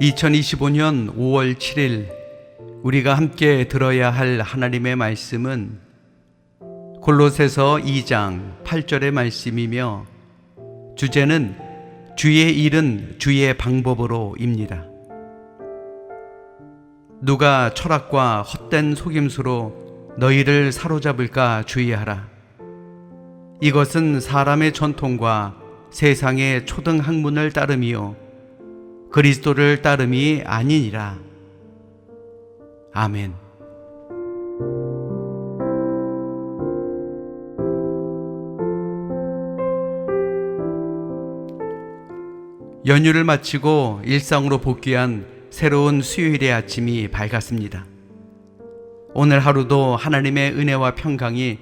2025년 5월 7일 우리가 함께 들어야 할 하나님의 말씀은 골로새서 2장 8절의 말씀이며 주제는 주의 일은 주의 방법으로입니다. 누가 철학과 헛된 속임수로 너희를 사로잡을까 주의하라. 이것은 사람의 전통과 세상의 초등 학문을 따름이요 그리스도를 따름이 아니니라. 아멘. 연휴를 마치고 일상으로 복귀한 새로운 수요일의 아침이 밝았습니다. 오늘 하루도 하나님의 은혜와 평강이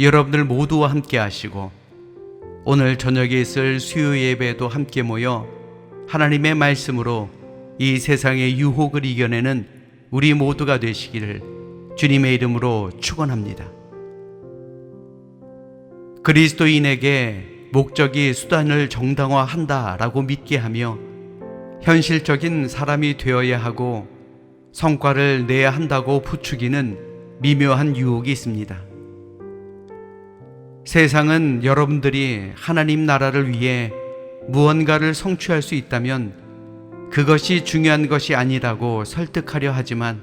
여러분들 모두와 함께 하시고 오늘 저녁에 있을 수요 예배도 함께 모여 하나님의 말씀으로 이 세상의 유혹을 이겨내는 우리 모두가 되시기를 주님의 이름으로 축원합니다. 그리스도인에게 목적이 수단을 정당화한다라고 믿게 하며 현실적인 사람이 되어야 하고 성과를 내야 한다고 부추기는 미묘한 유혹이 있습니다. 세상은 여러분들이 하나님 나라를 위해 무언가를 성취할 수 있다면 그것이 중요한 것이 아니라고 설득하려 하지만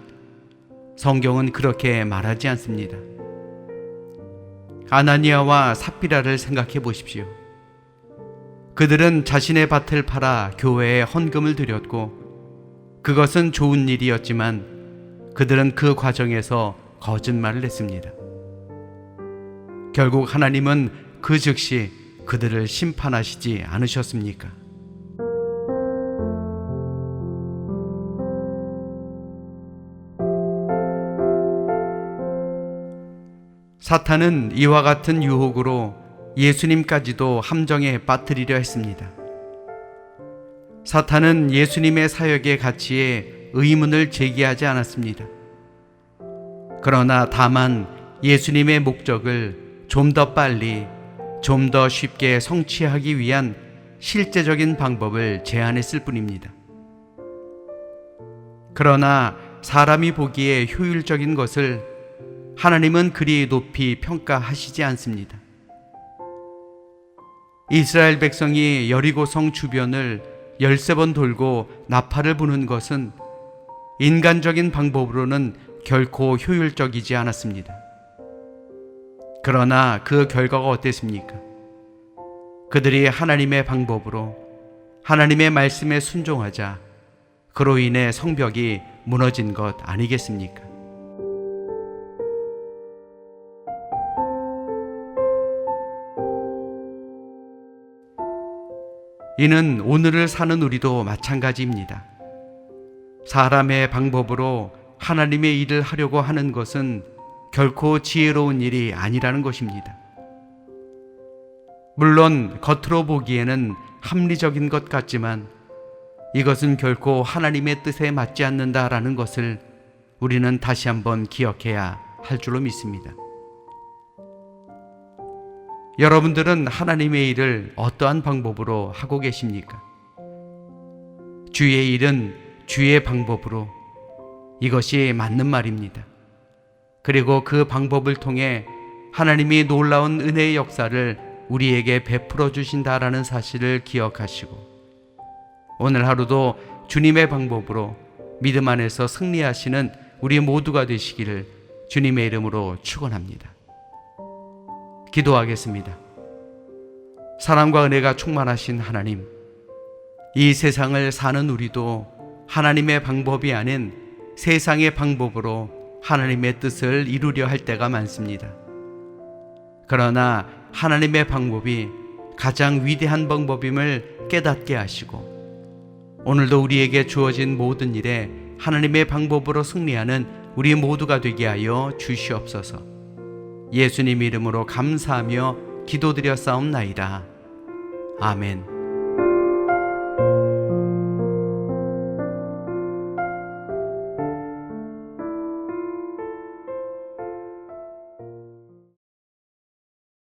성경은 그렇게 말하지 않습니다. 아나니아와 삽비라를 생각해 보십시오. 그들은 자신의 밭을 팔아 교회에 헌금을 드렸고 그것은 좋은 일이었지만 그들은 그 과정에서 거짓말을 했습니다. 결국 하나님은 그 즉시 그들을 심판하시지 않으셨습니까? 사탄은 이와 같은 유혹으로 예수님까지도 함정에 빠뜨리려 했습니다. 사탄은 예수님의 사역의 가치에 의문을 제기하지 않았습니다. 그러나 다만 예수님의 목적을 좀 더 빨리, 좀 더 쉽게 성취하기 위한 실제적인 방법을 제안했을 뿐입니다. 그러나 사람이 보기에 효율적인 것을 하나님은 그리 높이 평가하시지 않습니다. 이스라엘 백성이 여리고성 주변을 열세 번 돌고 나팔을 부는 것은 인간적인 방법으로는 결코 효율적이지 않았습니다. 그러나 그 결과가 어땠습니까? 그들이 하나님의 방법으로 하나님의 말씀에 순종하자 그로 인해 성벽이 무너진 것 아니겠습니까? 이는 오늘을 사는 우리도 마찬가지입니다. 사람의 방법으로 하나님의 일을 하려고 하는 것은 결코 지혜로운 일이 아니라는 것입니다. 물론 겉으로 보기에는 합리적인 것 같지만 이것은 결코 하나님의 뜻에 맞지 않는다라는 것을 우리는 다시 한번 기억해야 할 줄로 믿습니다. 여러분들은 하나님의 일을 어떠한 방법으로 하고 계십니까? 주의 일은 주의 방법으로 이것이 맞는 말입니다. 그리고 그 방법을 통해 하나님이 놀라운 은혜의 역사를 우리에게 베풀어 주신다라는 사실을 기억하시고 오늘 하루도 주님의 방법으로 믿음 안에서 승리하시는 우리 모두가 되시기를 주님의 이름으로 축원합니다. 기도하겠습니다. 사랑과 은혜가 충만하신 하나님, 이 세상을 사는 우리도 하나님의 방법이 아닌 세상의 방법으로 하나님의 뜻을 이루려 할 때가 많습니다. 그러나 하나님의 방법이 가장 위대한 방법임을 깨닫게 하시고 오늘도 우리에게 주어진 모든 일에 하나님의 방법으로 승리하는 우리 모두가 되게 하여 주시옵소서. 예수님 이름으로 감사하며 기도드려 싸움나이다. 아멘.